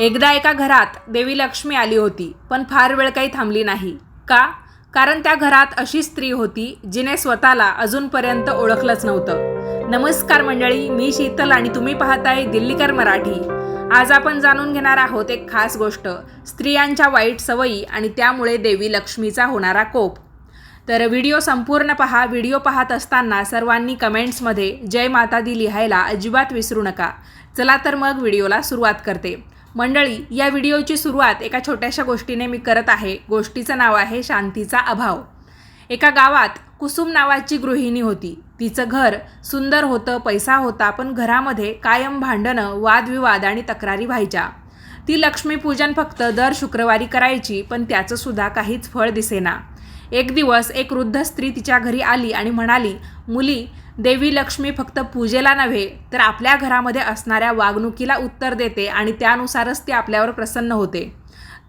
एकदा एका घरात देवी लक्ष्मी आली होती पण फार वेळ काही थांबली नाही. का? कारण त्या घरात अशी स्त्री होती जिने स्वतःला अजूनपर्यंत ओळखलंच नव्हतं. नमस्कार मंडळी मी शीतल आणि तुम्ही पाहताय दिल्लीकर मराठी. आज आपण जाणून घेणार आहोत एक खास गोष्ट स्त्रियांच्या वाईट सवयी आणि त्यामुळे देवी लक्ष्मीचा होणारा कोप. तर व्हिडिओ संपूर्ण पहा व्हिडिओ पाहत असताना सर्वांनी कमेंट्समध्ये जय माता दी लिहायला अजिबात विसरू नका. चला तर मग व्हिडिओला सुरुवात करते. मंडळी या व्हिडिओची सुरुवात एका छोट्याशा गोष्टीने मी करत आहे. गोष्टीचं नाव आहे शांतीचा अभाव. एका गावात कुसुम नावाची गृहिणी होती. तिचं घर सुंदर होतं पैसा होता पण घरामध्ये कायम भांडणं वादविवाद आणि तक्रारी व्हायच्या. ती लक्ष्मीपूजन फक्त दर शुक्रवारी करायची पण त्याचं सुद्धा काहीच फळ दिसेना. एक दिवस एक वृद्ध स्त्री तिच्या घरी आली आणि म्हणाली मुली देवी लक्ष्मी फक्त पूजेला नव्हे तर आपल्या घरामध्ये असणाऱ्या वागणुकीला उत्तर देते आणि त्यानुसारच ती आपल्यावर प्रसन्न होते.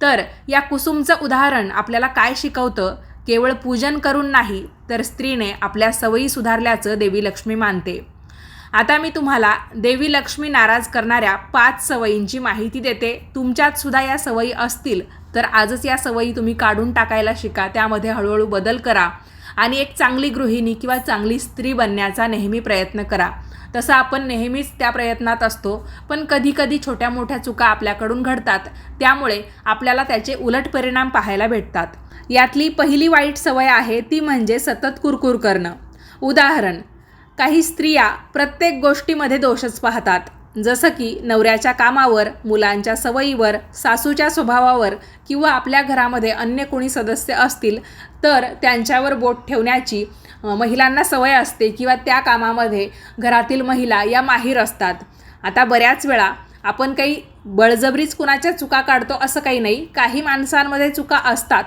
तर या कुसुमचं उदाहरण आपल्याला काय शिकवतं? केवळ पूजन करून नाही तर स्त्रीने आपल्या सवयी सुधारल्याचं देवी लक्ष्मी मानते. आता मी तुम्हाला देवी लक्ष्मी नाराज करणाऱ्या पाच सवयींची माहिती देते. तुमच्यात सुद्धा या सवयी असतील तर आजच या सवयी तुम्ही काढून टाकायला शिका. त्यामध्ये हळूहळू बदल करा. आणि एक चांगली गृहिणी किंवा चांगली स्त्री बनण्याचा नेहमी प्रयत्न करा. तसं आपण नेहमीच त्या प्रयत्नात असतो पण कधीकधी छोट्या मोठ्या चुका आपल्याकडून घडतात. त्यामुळे आपल्याला त्याचे उलट परिणाम पाहायला भेटतात. यातली पहिली वाईट सवय आहे ती म्हणजे सतत कुरकुर करणं. उदाहरण काही स्त्रिया प्रत्येक गोष्टीमध्ये दोषच पाहतात. जसं की नवऱ्याच्या कामावर मुलांच्या सवयीवर सासूच्या स्वभावावर किंवा आपल्या घरामध्ये अन्य कोणी सदस्य असतील तर त्यांच्यावर बोट ठेवण्याची महिलांना सवय असते किंवा त्या कामामध्ये घरातील महिला या माहीर असतात. आता बऱ्याच वेळा आपण काही बळजबरीच कुणाच्या चुका काढतो असं काही नाही. काही माणसांमध्ये चुका असतात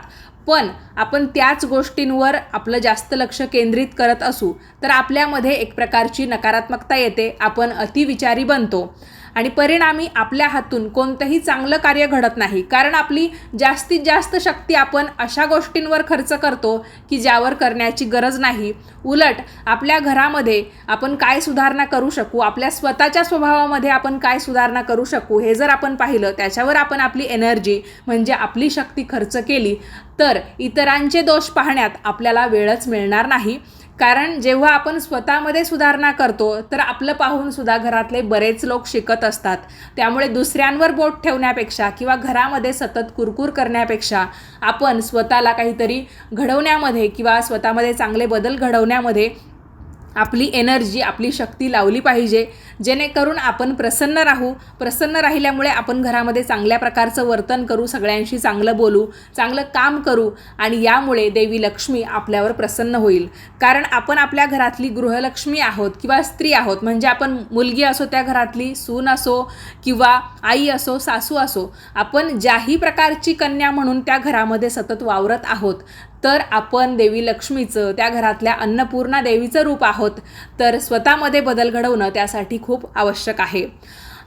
पण आपण त्याच गोष्टींवर आपलं जास्त लक्ष केंद्रित करत असू तर आपल्यामध्ये एक प्रकारची नकारात्मकता येते आपण अतिविचारी बनतो. आणि परिणामी आपल्या हातून कोणतंही चांगलं कार्य घडत नाही. कारण आपली जास्तीत जास्त शक्ती आपण अशा गोष्टींवर खर्च करतो की ज्यावर करण्याची गरज नाही. उलट आपल्या घरामध्ये आपण काय सुधारणा करू शकू? आपल्या स्वतःच्या स्वभावामध्ये आपण काय सुधारणा करू शकू? हे जर आपण पाहिलं त्याच्यावर आपण आपली एनर्जी म्हणजे आपली शक्ती खर्च केली तर इतरांचे दोष पाहण्यात आपल्याला वेळच मिळणार नाही. कारण जेव्हा आपण स्वतःमध्ये सुधारणा करतो तर आपलं पाहून सुद्धा घरातले बरेच लोक शिकत असतात. त्यामुळे दुसऱ्यांवर बोट ठेवण्यापेक्षा किंवा घरामध्ये सतत कुरकुर करण्यापेक्षा आपण स्वतःला काहीतरी घडवण्यामध्ये किंवा स्वतःमध्ये चांगले बदल घडवण्यामध्ये आपली एनर्जी आपली शक्ती लावली पाहिजे. जेणेकरून आपण प्रसन्न राहू. प्रसन्न राहिल्यामुळे आपण घरामध्ये चांगल्या प्रकारचं वर्तन करू सगळ्यांशी चांगलं बोलू चांगलं काम करू आणि यामुळे देवी लक्ष्मी आपल्यावर प्रसन्न होईल. कारण आपण आपल्या घरातली गृहलक्ष्मी आहोत किंवा स्त्री आहोत म्हणजे आपण मुलगी असो त्या घरातली सून असो किंवा आई असो सासू असो आपण ज्याही प्रकारची कन्या म्हणून त्या घरामध्ये सतत वावरत आहोत तर आपण देवी लक्ष्मीचं त्या घरातल्या अन्नपूर्णा देवीचं रूप आहोत. तर स्वतःमध्ये बदल घडवणं त्यासाठी खूप आवश्यक आहे.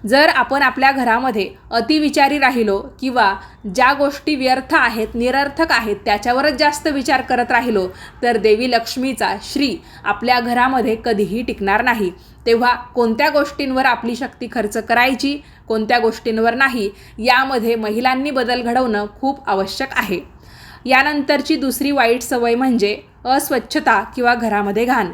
जर आपण आपल्या घरामध्ये अतिविचारी राहिलो किंवा ज्या गोष्टी व्यर्थ आहेत निरर्थक आहेत त्याच्यावरच जास्त विचार करत राहिलो तर देवी लक्ष्मीचा श्री आपल्या घरामध्ये कधीही टिकणार नाही. तेव्हा कोणत्या गोष्टींवर आपली शक्ती खर्च करायची कोणत्या गोष्टींवर नाही यामध्ये महिलांनी बदल घडवणं खूप आवश्यक आहे. यानंतरची दुसरी वाईट सवय म्हणजे अस्वच्छता किंवा घरामध्ये घाण.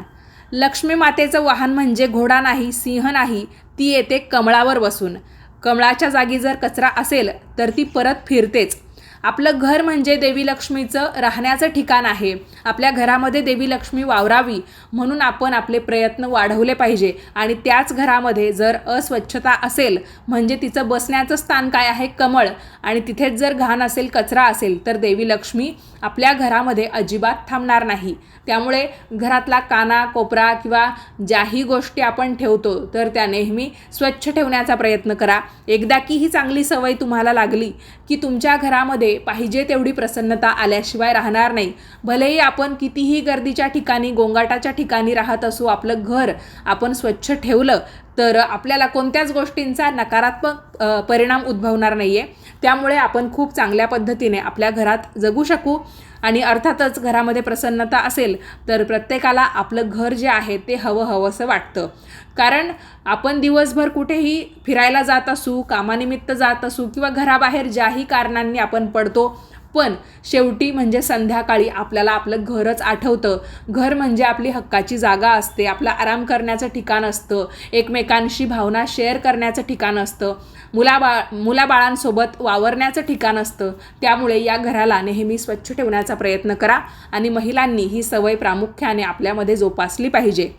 लक्ष्मी मातेचं वाहन म्हणजे घोडा नाही सिंह नाही ती येते कमळावर बसून. कमळाच्या जागी जर कचरा असेल तर ती परत फिरतेच. आपलं घर म्हणजे देवी लक्ष्मीचं राहण्याचं ठिकाण आहे. आपल्या घरामध्ये देवी लक्ष्मी वावरावी म्हणून आपण आपले प्रयत्न वाढवले पाहिजे. आणि त्याच घरामध्ये जर अस्वच्छता असेल म्हणजे तिचं बसण्याचं स्थान काय आहे? कमळ. आणि तिथेच जर घाण असेल कचरा असेल तर देवी लक्ष्मी आपल्या घरामध्ये अजिबात थांबणार नाही. त्यामुळे घरातला काना कोपरा किंवा ज्याही गोष्टी आपण ठेवतो तर त्या नेहमी स्वच्छ ठेवण्याचा प्रयत्न करा. एकदा की ही चांगली सवय तुम्हाला लागली की तुमच्या घरामध्ये पाहिजे तेवढी प्रसन्नता आल्याशिवाय राहणार नाही. भलेही आपण कितीही गर्दीच्या ठिकाणी गोंगाटाच्या ठिकाणी राहत असू आपलं घर आपण स्वच्छ ठेवलं तर आपल्याला कोणत्याच गोष्टींचा नकारात्मक परिणाम उद्भवणार नाही आहे त्यामुळे आपण खूप चांगल्या पद्धतीने आपल्या घरात जगू शकू. आणि अर्थातच घरामध्ये प्रसन्नता असेल तर प्रत्येकाला आपलं घर जे आहे ते हवं हवंसं वाटतं. कारण आपण दिवसभर कुठेही फिरायला जात असू कामानिमित्त जात असू किंवा घराबाहेर ज्याही कारणांनी आपण पडतो पण शेवटी म्हणजे संध्याकाळी आपल्याला आपलं घरच आठवतं. घर म्हणजे आपली हक्काची जागा असते. आपलं आराम करण्याचं ठिकाण असतं. एकमेकांशी भावना शेअर करण्याचं ठिकाण असतं. मुलाबाळ मुलाबाळांसोबत वावरण्याचं ठिकाण असतं. त्यामुळे या घराला नेहमी स्वच्छ ठेवण्याचा प्रयत्न करा आणि महिलांनी ही सवय प्रामुख्याने आपल्यामध्ये जोपासली पाहिजे.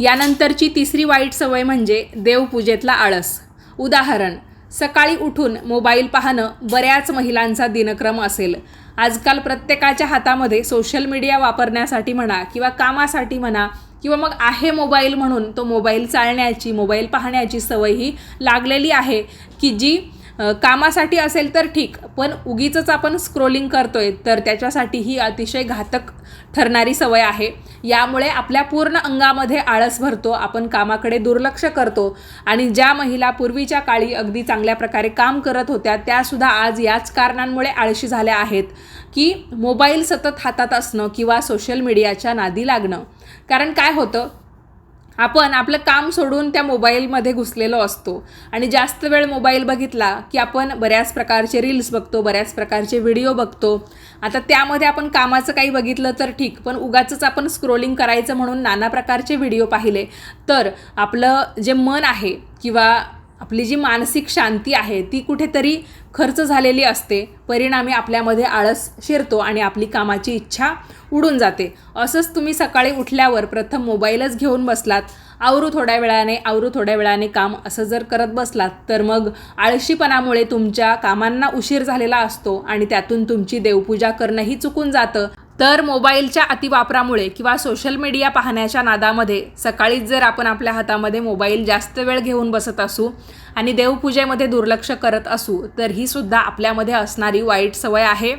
यानंतरची तिसरी वाईट सवय म्हणजे देवपूजेतला आळस. उदाहरण सकाळी उठून मोबाईल पाहणं बऱ्याच महिलांचा दिनक्रम असेल. आजकाल प्रत्येकाच्या हातामध्ये सोशल मीडिया वापरण्यासाठी म्हणा किंवा कामासाठी म्हणा किंवा मग आहे मोबाईल म्हणून तो मोबाईल चालण्याची मोबाईल पाहण्याची सवय ही लागलेली आहे की जी कामासाठी असेल तर ठीक पण उगीचंच आपण स्क्रोलिंग करतोय तर त्याच्यासाठी ही अतिशय घातक ठरणारी सवय आहे. यामुळे आपल्या पूर्ण अंगामध्ये आळस भरतो आपण कामाकडे दुर्लक्ष करतो आणि ज्या महिला पूर्वीच्या काळी अगदी चांगल्या प्रकारे काम करत होत्या त्यासुद्धा आज याच कारणांमुळे आळशी झाल्या आहेत की मोबाईल सतत हातात असणं किंवा सोशल मीडियाच्या नादी लागणं. कारण काय होतं आपण आपलं काम सोडून त्या मोबाईलमध्ये घुसलेलो असतो. आणि जास्त वेळ मोबाईल बघितला की आपण बऱ्याच प्रकारचे रील्स बघतो बऱ्याच प्रकारचे व्हिडिओ बघतो. आता त्यामध्ये आपण कामाचं काही बघितलं तर ठीक पण उगाचंच आपण स्क्रोलिंग करायचं म्हणून नाना प्रकारचे व्हिडिओ पाहिले. तर आपलं जे मन आहे किंवा आपली जी मानसिक शांती आहे ती कुठेतरी खर्च झालेली असते. परिणामी आपल्यामध्ये आळस शिरतो आणि आपली कामाची इच्छा उडून जाते. असंच तुम्ही सकाळी उठल्यावर प्रथम मोबाईलच घेऊन बसलात. आवरू थोड्या वेळाने आवरू थोड्या वेळाने काम असं जर करत बसलात तर मग आळशीपणामुळे तुमच्या कामांना उशीर झालेला असतो आणि त्यातून तुमची देवपूजा करणंही चुकून जातं. तर मोबाईलच्या अतिवापरामुळे किंवा सोशल मीडिया पाहण्याच्या नादामध्ये सकाळीच जर आपण आपल्या हातामध्ये मोबाईल जास्त वेळ घेऊन बसत असू आणि देवपूजेमध्ये दुर्लक्ष करत असू तर ही सुद्धा आपल्यामध्ये असणारी वाईट सवय आहे.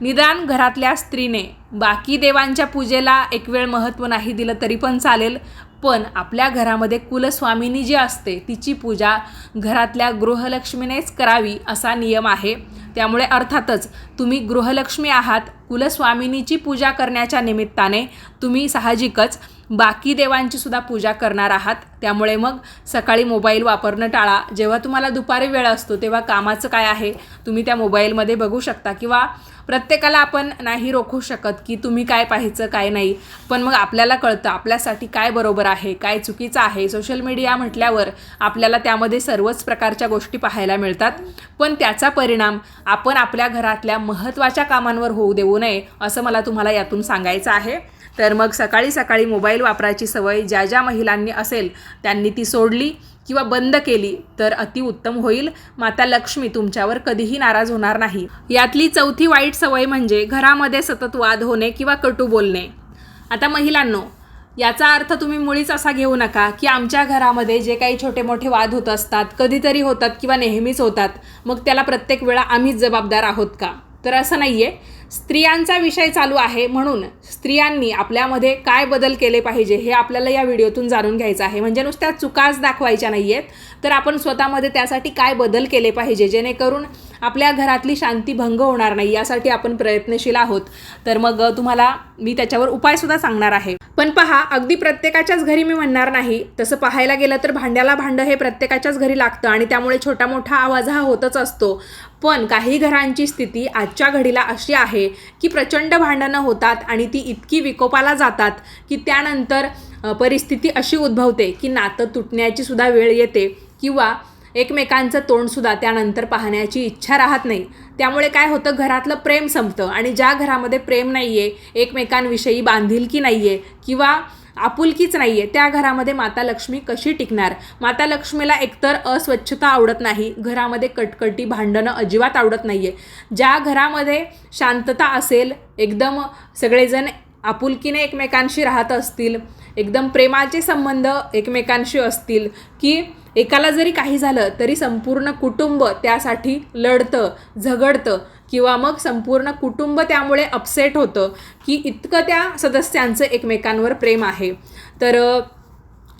निदान घरातल्या स्त्रीने बाकी देवांच्या पूजेला एक वेळ महत्त्व नाही दिलं तरी पण चालेल. पण आपल्या घरामध्ये कुलस्वामिनी जी असते तिची पूजा घरातल्या गृहलक्ष्मीनेच करावी असा नियम आहे. त्यामुळे अर्थातच तुम्ही गृहलक्ष्मी आहात कुलस्वामिनीची पूजा करण्याच्या निमित्ताने तुम्ही साहजिकच बाकी देवांची सुद्धा पूजा करणार आहात. त्यामुळे मग सकाळी मोबाईल वापरणं टाळा. जेव्हा तुम्हाला दुपारी वेळ असतो तेव्हा कामाचं काय आहे तुम्ही त्या मोबाईलमध्ये बघू शकता. किंवा प्रत्येकाला आपण नाही रोखू शकत की तुम्ही काय पाहायचं काय नाही. पण मग आपल्याला कळतं आपल्यासाठी काय बरोबर आहे काय चुकीचं आहे. सोशल मीडिया म्हटल्यावर आपल्याला त्यामध्ये सर्वच प्रकारच्या गोष्टी पाहायला मिळतात. पण त्याचा परिणाम आपण आपल्या घरातल्या महत्त्वाच्या कामांवर होऊ देऊ नये असं मला तुम्हाला यातून सांगायचं आहे. तर मग सकाळी सकाळी मोबाईल वापरायची सवय ज्या ज्या महिलांनी असेल त्यांनी ती सोडली किंवा बंद केली तर अतिउत्तम होईल. माता लक्ष्मी तुमच्यावर कधीही नाराज होणार नाही. यातली चौथी वाईट सवय म्हणजे घरामध्ये सतत वाद होणे किंवा कटू बोलणे. आता महिलांनो याचा अर्थ तुम्ही मुळीच असा घेऊ नका की आमच्या घरामध्ये जे काही छोटे मोठे वाद होत असतात कधीतरी होतात किंवा नेहमीच होतात मग त्याला प्रत्येक वेळा आम्हीच जबाबदार आहोत का? तर असं नाही आहे स्त्रियांचा विषय चालू आहे म्हणून स्त्रियांनी आपल्यामध्ये काय बदल केले पाहिजे हे आपल्याला या व्हिडिओतून जाणून घ्यायचं आहे. म्हणजे नुसत्या चुकाच दाखवायच्या नाही आहेत तर आपण स्वतःमध्ये त्यासाठी काय बदल केले पाहिजे जेणेकरून आपल्या घरातली शांती भंग होणार नाही यासाठी आपण प्रयत्नशील आहोत. तर मग तुम्हाला मी त्याच्यावर उपायसुद्धा सांगणार आहे. पण पहा अगदी प्रत्येकाच्याच घरी मी म्हणणार नाही. तसं पाहायला गेलं तर भांड्याला भांडं हे प्रत्येकाच्याच घरी लागतं आणि त्यामुळे छोटा मोठा आवाज हा होतच असतो. पण काही घरांची स्थिती आजच्या घडीला अशी आहे की प्रचंड भांडणं होतात आणि ती इतकी विकोपाला जातात की त्यानंतर परिस्थिती अशी उद्भवते की नातं तुटण्याची सुद्धा वेळ येते किंवा एकमेकांचं तोंडसुद्धा त्यानंतर पाहण्याची इच्छा राहत नाही. त्यामुळे काय होतं घरातलं प्रेम संपतं आणि ज्या घरामध्ये प्रेम नाही आहे एकमेकांविषयी बांधिलकी नाही आहे किंवा आपुलकीच नाही आहे त्या घरामध्ये माता लक्ष्मी कशी टिकणार? माता लक्ष्मीला एकतर अस्वच्छता आवडत नाही घरामध्ये कटकटी भांडणं अजिबात आवडत नाही आहे ज्या घरामध्ये शांतता असेल एकदम सगळेजण आपुलकीने एकमेकांशी राहत असतील एकदम प्रेमाचे संबंध एकमेकांशी असतील की एकाला जरी काही झालं तरी संपूर्ण कुटुंब त्यासाठी लढतं झगडतं किंवा मग संपूर्ण कुटुंब त्यामुळे अपसेट होतं की इतकं त्या सदस्यांचं एकमेकांवर प्रेम आहे. तर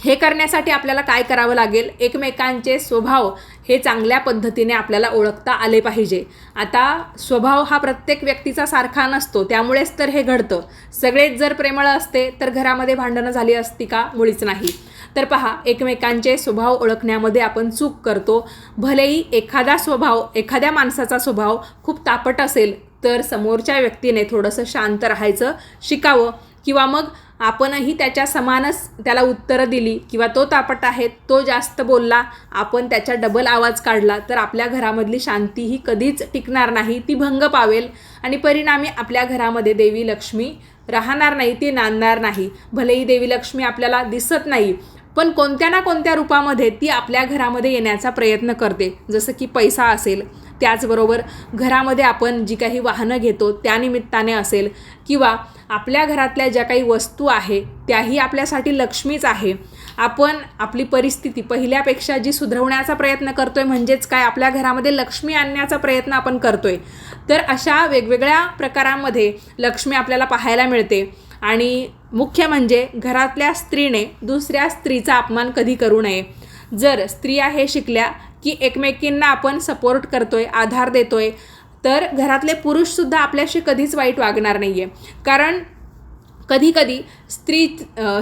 हे करण्यासाठी आपल्याला काय करावं लागेल? एकमेकांचे स्वभाव हे चांगल्या पद्धतीने आपल्याला ओळखता आले पाहिजे. आता स्वभाव हा प्रत्येक व्यक्तीचा सारखा नसतो. त्यामुळेच तर हे घडतं. सगळेच जर प्रेमळ असते तर घरामध्ये भांडणं झाली असती का? मुळीच नाही. तर पहा एकमेकांचे स्वभाव ओळखण्यामध्ये आपण चूक करतो. भलेही एखादा स्वभाव एखाद्या माणसाचा स्वभाव खूप तापट असेल तर समोरच्या व्यक्तीने थोडंसं शांत राहायचं शिकावं किंवा मग आपणही त्याच्या समानच त्याला उत्तरं दिली किंवा तो तापट आहे तो जास्त बोलला आपण त्याच्या डबल आवाज काढला तर आपल्या घरामधली शांती ही कधीच टिकणार नाही ती भंग पावेल. आणि परिणामी आपल्या घरामध्ये देवी लक्ष्मी राहणार नाही ती नांदणार नाही. भलेही देवी लक्ष्मी आपल्याला दिसत नाही पण कोणत्या ना कोणत्या रूपामध्ये ती आपल्या घरामध्ये येण्याचा प्रयत्न करते जसं की पैसा असेल. त्याचबरोबर घरामध्ये आपण जी काही वाहनं घेतो त्यानिमित्ताने असेल किंवा आपल्या घरातल्या ज्या काही वस्तू आहे त्याही आपल्यासाठी लक्ष्मीच आहे. आपण आपली परिस्थिती पहिल्यापेक्षा जी सुधरवण्याचा प्रयत्न करतो आहे म्हणजेच काय? आपल्या घरामध्ये लक्ष्मी आणण्याचा प्रयत्न आपण करतो आहे तर अशा वेगवेगळ्या प्रकारांमध्ये लक्ष्मी आपल्याला पाहायला मिळते. आणि मुख्य म्हणजे घरातल्या स्त्रीने दुसऱ्या स्त्रीचा अपमान कधी करू नये. जर स्त्रिया हे शिकल्या की एकमेकींना आपण सपोर्ट करतोय आधार देतोय. तर घरातले पुरुषसुद्धा आपल्याशी कधीच वाईट वागणार नाही आहे कारण कधीकधी स्त्री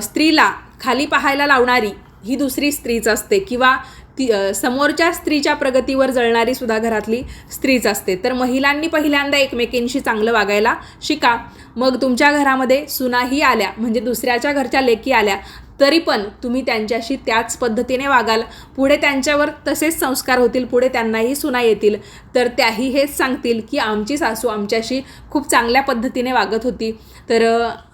स्त्रीला खाली पाहायला लावणारी ही दुसरी स्त्रीच असते किंवा ती समोरच्या स्त्रीच्या प्रगतीवर जळणारी सुद्धा घरातली स्त्रीच असते. तर महिलांनी पहिल्यांदा एकमेकींशी चांगलं वागायला शिका. मग तुमच्या घरामध्ये सुनाही आल्या म्हणजे दुसऱ्याच्या घरच्या लेकी आल्या तरी पण तुम्ही त्यांच्याशी त्याच पद्धतीने वागाल. पुढे त्यांच्यावर तसेच संस्कार होतील पुढे त्यांनाही सुना येतील. तर त्याही हेच सांगतील की आमची सासू आमच्याशी खूप चांगल्या पद्धतीने वागत होती. तर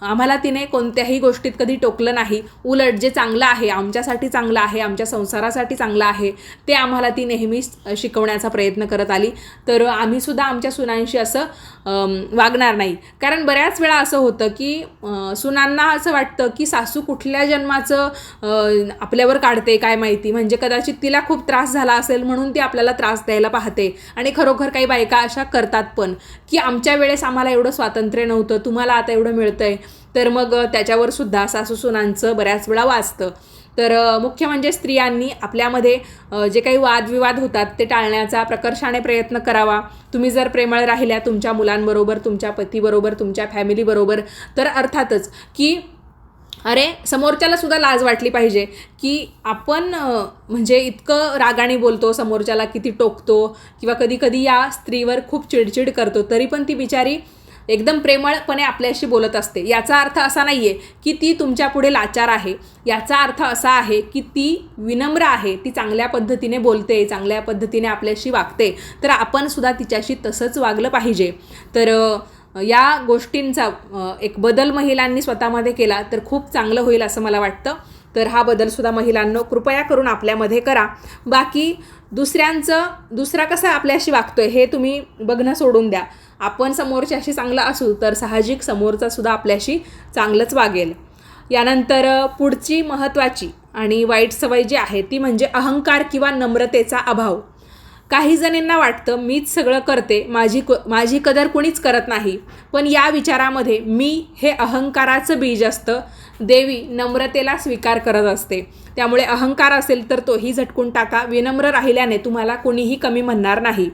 आम्हाला तिने कोणत्याही गोष्टीत कधी टोकलं नाही. उलट जे चांगलं आहे आमच्यासाठी चांगलं आहे आमच्या संसारासाठी चांगलं आहे ते आम्हाला ती नेहमीच शिकवण्याचा प्रयत्न करत आली. तर आम्हीसुद्धा आमच्या सुनांशी असं वागणार नाही. कारण बऱ्याच वेळा असं होतं की सुनांना असं वाटतं की सासू कुठल्या जन्माचं आपल्यावर काढते काय माहिती? म्हणजे कदाचित तिला खूप त्रास झाला असेल म्हणून ती आपल्याला त्रास द्यायला पाहते. आणि खरोखर काही बायका अशा करतात पण की आमच्या वेळेस आम्हाला एवढं स्वातंत्र्य नव्हतं तुम्हाला आता एवढं मिळतंय. तर मग त्याच्यावर सुद्धा सासू सुनांचं बऱ्याच वेळा वाचतं. तर मुख्य म्हणजे स्त्रियांनी आपल्यामध्ये जे काही वादविवाद होतात ते टाळण्याचा प्रकर्षाने प्रयत्न करावा. तुम्ही जर प्रेमळ राहिल्या तुमच्या मुलांबरोबर तुमच्या पतीबरोबर तुमच्या फॅमिलीबरोबर तर अर्थातच की अरे समोरच्याला सुद्धा लाज वाटली पाहिजे की आपण म्हणजे इतकं रागाने बोलतो समोरच्याला किती टोकतो किंवा कधी कधी या स्त्रीवर खूप चिडचिड करतो तरी पण ती बिचारी एकदम प्रेमळपणे आपल्याशी बोलत असते. याचा अर्थ असा नाही आहे की ती तुमच्यापुढे लाचार आहे. याचा अर्थ असा आहे की ती विनम्र आहे ती चांगल्या पद्धतीने बोलते चांगल्या पद्धतीने आपल्याशी वागते तर आपण सुद्धा तिच्याशी तसंच वागलं पाहिजे. तर या गोष्टींचा एक बदल महिलांनी स्वतःमध्ये केला तर खूप चांगलं होईल असं मला वाटतं. तर हा बदलसुद्धा महिलांनो कृपया करून आपल्यामध्ये करा. बाकी दुसऱ्यांचं दुसरा कसा आपल्याशी वागतोय हे तुम्ही बघणं सोडून द्या. आपण समोरच्याशी चांगलं असू तर साहजिक समोरचासुद्धा आपल्याशी चांगलंच वागेल. यानंतर पुढची महत्त्वाची आणि वाईट सवय जी आहे ती म्हणजे अहंकार किंवा नम्रतेचा अभाव. काही जणींना वाटतं मीच सगळं करते माझी क माझी कदर कुणीच करत नाही. पण या विचारामध्ये मी हे अहंकाराचं बीज असतं. देवी नम्रतेला स्वीकार करत असते. त्यामुळे अहंकार असेल तर तोही झटकून टाका. विनम्र राहिल्याने तुम्हाला कोणीही कमी म्हणणार नाही.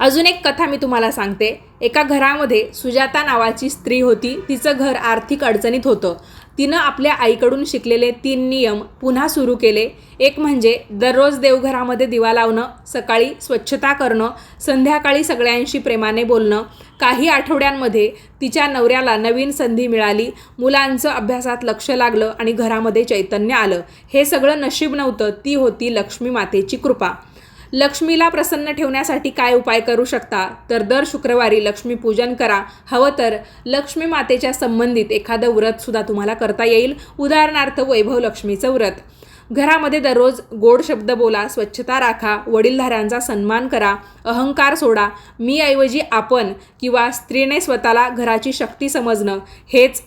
अजून एक कथा मी तुम्हाला सांगते. एका घरामध्ये सुजाता नावाची स्त्री होती. तिचं घर आर्थिक अडचणीत होतं. तिनं आपल्या आईकडून शिकलेले तीन नियम पुन्हा सुरू केले. एक म्हणजे दररोज देवघरामध्ये दिवा लावणं सकाळी स्वच्छता करणं संध्याकाळी सगळ्यांशी प्रेमाने बोलणं. काही आठवड्यांमध्ये तिच्या नवऱ्याला नवीन संधी मिळाली मुलांचं अभ्यासात लक्ष लागलं आणि घरामध्ये चैतन्य आलं. हे सगळं नशीब नव्हतं ती होती लक्ष्मी मातेची कृपा. लक्ष्मीला प्रसन्न ठेवण्यासाठी काय उपाय करू शकता? तर दर शुक्रवारी लक्ष्मीपूजन करा. हवं तर लक्ष्मी मातेच्या संबंधित एखादं व्रतसुद्धा तुम्हाला करता येईल. उदाहरणार्थ वैभव लक्ष्मीचं व्रत. घरामध्ये दररोज गोड शब्द बोला स्वच्छता राखा वडीलधाऱ्यांचा सन्मान करा अहंकार सोडा. मी ऐवजी आपण किंवा स्त्रीने स्वतःला घराची शक्ती समजणं हेच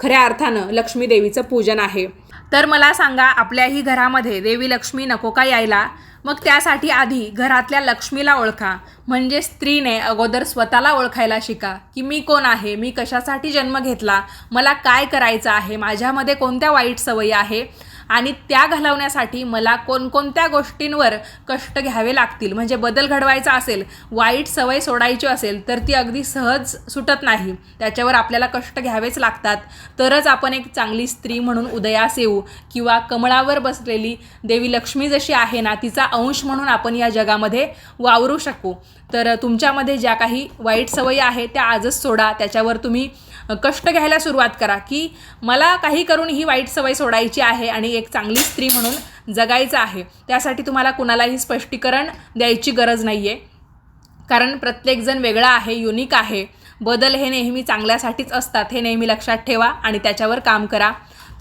खऱ्या अर्थानं लक्ष्मी देवीचं पूजन आहे. तर मला सांगा आपल्याही घरामध्ये देवी लक्ष्मी नको का यायला? मग त्यासाठी आधी घरातल्या लक्ष्मीला ओळखा. म्हणजे स्त्रीने अगोदर स्वतःला ओळखायला शिका की मी कोण आहे मी कशासाठी जन्म घेतला मला काय करायचं आहे माझ्यामध्ये कोणत्या वाईट सवयी आहे? आणि त्या घालवण्यासाठी मला कोणकोणत्या गोष्टींवर कष्ट घ्यावे लागतील? म्हणजे बदल घडवायचा असेल वाईट सवय सोडायची असेल तर ती अगदी सहज सुटत नाही. त्याच्यावर आपल्याला कष्ट घ्यावेच लागतात. तरच आपण एक चांगली स्त्री म्हणून उदयास येऊ किंवा कमळावर बसलेली देवी लक्ष्मी जशी आहे ना तिचा अंश म्हणून आपण या जगामध्ये वावरू शकू. तर तुमच्यामध्ये ज्या काही वाईट सवयी आहे त्या आजच सोडा. त्याच्यावर तुम्ही कष्ट घ्यायला सुरुवात करा की मला काही करून ही वाईट सवय सोडायची आहे आणि एक चांगली स्त्री म्हणून जगायचं आहे. त्यासाठी तुम्हाला कुणालाही स्पष्टीकरण द्यायची गरज नाही आहे कारण प्रत्येकजण वेगळा आहे युनिक आहे. बदल हे नेहमी चांगल्यासाठीच असतात हे नेहमी लक्षात ठेवा आणि त्याच्यावर काम करा.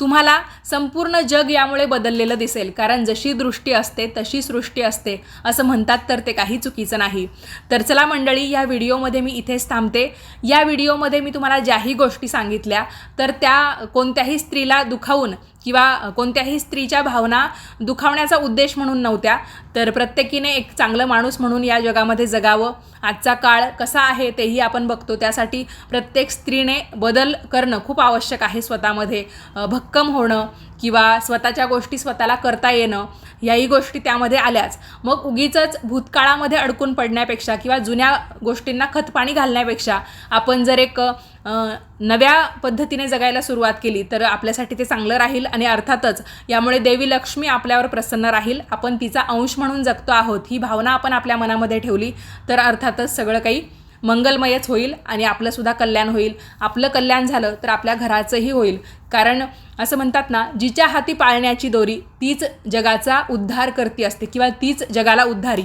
तुम्हाला संपूर्ण जग यामुळे बदललेलं दिसेल. कारण जशी दृष्टी असते तशी सृष्टी असते असं म्हणतात तर ते काही चुकीचं नाही. तर चला मंडळी या व्हिडिओमध्ये मी इथेच थांबते. या व्हिडिओमध्ये मी तुम्हाला ज्याही गोष्टी सांगितल्या तर त्या कोणत्याही स्त्रीला दुखावून किंवा कोणत्याही स्त्रीच्या भावना दुखावण्याचा उद्देश म्हणून नव्हत्या तर प्रत्येकीने एक चांगलं माणूस म्हणून या जगामध्ये जगावं. आजचा काळ कसा आहे तेही आपण बघतो. त्यासाठी प्रत्येक स्त्रीने बदल करणं खूप आवश्यक आहे स्वतःमध्ये. भक्कम होणं किंवा स्वतःच्या गोष्टी स्वतःला करता येणं याही गोष्टी त्यामध्ये आल्याच. मग उगीच भूतकाळामध्ये अडकून पडण्यापेक्षा किंवा जुन्या गोष्टींना खतपाणी घालण्यापेक्षा आपण जर एक नव्या पद्धतीने जगायला सुरुवात केली तर आपल्यासाठी ते चांगलं राहील आणि अर्थातच यामुळे देवी लक्ष्मी आपल्यावर प्रसन्न राहील. आपण तिचा अंश म्हणून जगतो आहोत ही भावना आपण आपल्या मनामध्ये ठेवली तर अर्थातच सगळं काही मंगलमयच होईल आणि आपलंसुद्धा कल्याण होईल. आपलं कल्याण झालं तर आपल्या घराचंही होईल. कारण असं म्हणतात ना जिच्या हाती पाळण्याची दोरी तीच जगाचा उद्धार करती असते किंवा तीच जगाला उद्धारी.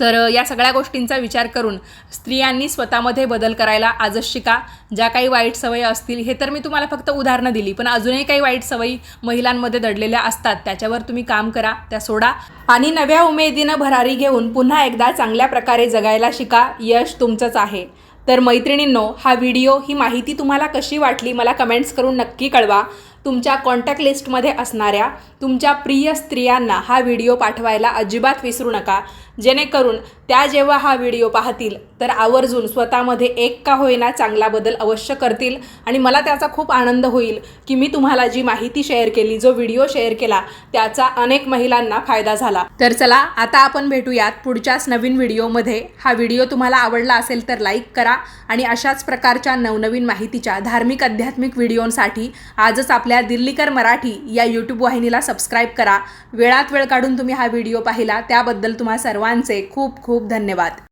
तर या सगळ्या गोष्टींचा विचार करून स्त्रियांनी स्वतःमध्ये बदल करायला आजच शिका. ज्या काही वाईट सवयी असतील हे तर मी तुम्हाला फक्त उदाहरणं दिली पण अजूनही काही वाईट सवयी महिलांमध्ये दडलेल्या असतात त्याच्यावर तुम्ही काम करा त्या सोडा. आणि नव्या उमेदीनं भरारी घेऊन पुन्हा एकदा चांगल्या प्रकारे जगायला शिका यश तुमचंच आहे. तर मैत्रिणींनो हा व्हिडिओ ही माहिती तुम्हाला कशी वाटली मला कमेंट्स करून नक्की कळवा. तुमच्या कॉन्टॅक्ट लिस्टमध्ये असणाऱ्या तुमच्या प्रिय स्त्रियांना हा व्हिडिओ पाठवायला अजिबात विसरू नका. जेणेकरून त्या जेव्हा हा व्हिडिओ पाहतील तर आवर्जून स्वतःमध्ये एक का होईना चांगला बदल अवश्य करतील आणि मला त्याचा खूप आनंद होईल की मी तुम्हाला जी माहिती शेअर केली जो व्हिडिओ शेअर केला त्याचा अनेक महिलांना फायदा झाला. तर चला आता आपण भेटूयात पुढच्याच नवीन व्हिडिओमध्ये हा व्हिडिओ तुम्हाला आवडला असेल तर लाईक करा आणि अशाच प्रकारच्या नवनवीन माहितीच्या धार्मिक आध्यात्मिक व्हिडिओंसाठी आजच आपल्या आपल्या दिल्लीकर मराठी या यूट्यूब वाहिनीला सबस्क्राईब करा. वेळात वेळ काढून तुम्ही हा व्हिडिओ पाहिला त्याबद्दल तुम्हा सर्वांचे खूप खूप धन्यवाद.